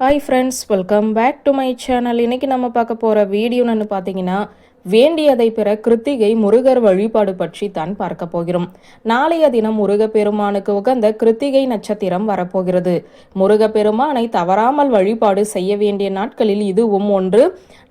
Hi friends welcome back to my channel இன்னைக்கு நம்ம பார்க்க போகிற வீடியோன்னு பார்த்தீங்கன்னா வேண்டியதை பெற கிருத்திகை முருகர் வழிபாடு பற்றி தான் பார்க்க போகிறோம். நாளைய தினம் முருகப்பெருமானுக்கு உகந்த கிருத்திகை நட்சத்திரம் வரப்போகிறது. முருகப்பெருமானை தவறாமல் வழிபாடு செய்ய வேண்டிய நாட்களில் இதுவும் ஒன்று.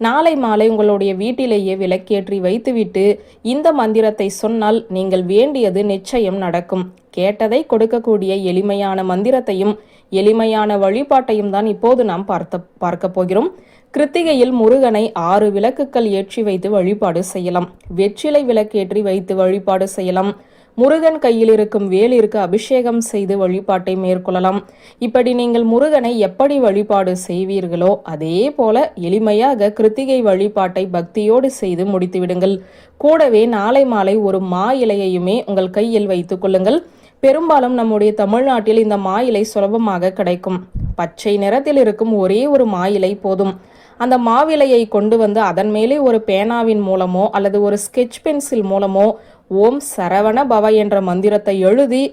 நாளை மாலை உங்களுடைய வீட்டிலேயே விளக்கேற்றி வைத்துவிட்டு இந்த மந்திரத்தை சொன்னால் நீங்கள் வேண்டியது நிச்சயம் நடக்கும். கேட்டதை கொடுக்கக்கூடிய எளிமையான மந்திரத்தையும் எளிமையான வழிபாட்டையும் தான் இப்போது நாம் பார்த்த பார்க்க போகிறோம். கிருத்திகையில் முருகனை ஆறு விளக்குகள் ஏற்றி வைத்து வழிபாடு செய்யலாம். வெற்றிலை விளக்கேற்றி வைத்து வழிபாடு செய்யலாம். முருகன் கையில் இருக்கும் வேலிற்கு அபிஷேகம் செய்து வழிபாட்டை மேற்கொள்ளலாம். இப்படி நீங்கள் முருகனை எப்படி வழிபாடு செய்வீர்களோ அதே போல எளிமையாக கிருத்திகை வழிபாட்டை பக்தியோடு செய்து முடித்துவிடுங்கள். கூடவே நாளை மாலை ஒரு மா இலையையுமே உங்கள் கையில் வைத்துக் கொள்ளுங்கள். பெரும்பாலும் நம்முடைய தமிழ்நாட்டில் இந்த மா இலை சுலபமாக கிடைக்கும். பச்சை நிறத்தில் இருக்கும் ஒரே ஒரு மா இலை போதும். அந்த மாவிலையை கொண்டு வந்து அதன் மேலே ஒரு பேனாவின் மூலமோ அல்லது ஒரு ஸ்கெட்ச் பென்சில் மூலமோ ஓம் சரவண பவ என்ற மந்திரத்தை எழுதி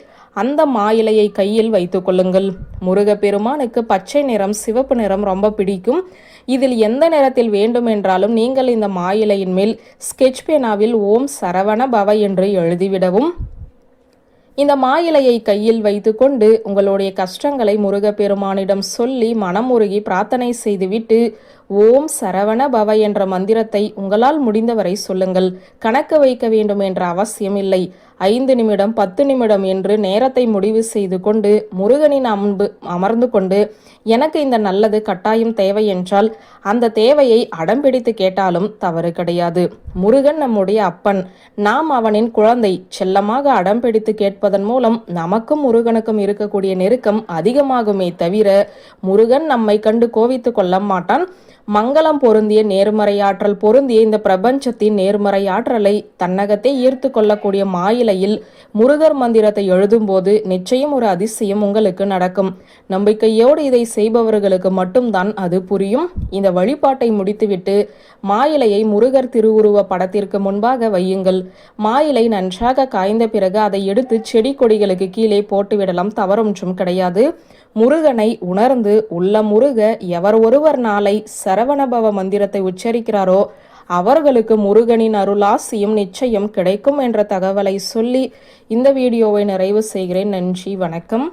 அந்த மாயிலையை கையில் வைத்துக் கொள்ளுங்கள். முருகப்பெருமானுக்கு பச்சை நிறம் சிவப்பு நிறம் ரொம்ப பிடிக்கும். இதில் எந்த நிறத்தில் வேண்டுமென்றாலும் நீங்கள் இந்த மாயிலையின் மேல் ஸ்கெட்ச் பேனாவில் ஓம் சரவண பவ என்று எழுதிவிடவும். இந்த மாயிலையை கையில் வைத்துக்கொண்டு உங்களுடைய கஷ்டங்களை முருகப்பெருமானிடம் சொல்லி மனமுருகி பிரார்த்தனை செய்துவிட்டு ஓம் சரவண பவ என்ற மந்திரத்தை உங்களால் முடிந்தவரை சொல்லுங்கள். கணக்கு வைக்க வேண்டும் என்ற அவசியம் இல்லை ஐந்து நிமிடம் பத்து நிமிடம் என்று நேரத்தை முடிவு செய்து கொண்டு முருகனின் அன்பு அமர்ந்து கொண்டு எனக்கு இந்த நல்லது கட்டாயம் தேவை என்றால் அந்த தேவையை அடம்பிடித்து கேட்டாலும் தவறு கிடையாது. முருகன் நம்முடைய அப்பன். நாம் அவனின் குழந்தை. செல்லமாக அடம்பிடித்து கேட்பதன் மூலம் நமக்கும் முருகனுக்கும் இருக்கக்கூடிய நெருக்கம் அதிகமாகுமே தவிர முருகன் நம்மை கண்டு கோவித்துக் கொள்ள மாட்டான். மங்களம் பொருந்திய நேர்மறையாற்றல் பொருந்திய இந்த பிரபஞ்சத்தின் நேர்மறையாற்றலை தன்னகத்தே தன்னகத்தை ஈர்த்து கொள்ளக்கூடிய மாயிலையில் முருகர் மந்திரத்தை எழுதும்போது நிச்சயம் ஒரு அதிசயம் உங்களுக்கு நடக்கும். நம்பிக்கையோடு இதை செய்பவர்களுக்கு மட்டும்தான் அது புரியும். இந்த வழிபாட்டை முடித்துவிட்டு மாயிலையை முருகர் திருவுருவ படத்திற்கு முன்பாக வையுங்கள். மாயிலை நன்றாக காய்ந்த பிறகு அதை எடுத்து செடி கொடிகளுக்கு கீழே போட்டுவிடலாம் தவறொன்றும் கிடையாது. முருகனை உணர்ந்து உள்ள முருக எவர் ஒருவர் நாளை சரவணபவ மந்திரத்தை உச்சரிக்கிறாரோ? அவர்களுக்கு முருகனின் அருளாசியும் நிச்சயம் கிடைக்கும் என்ற தகவலை சொல்லி இந்த வீடியோவை நிறைவு செய்கிறேன். நன்றி வணக்கம்.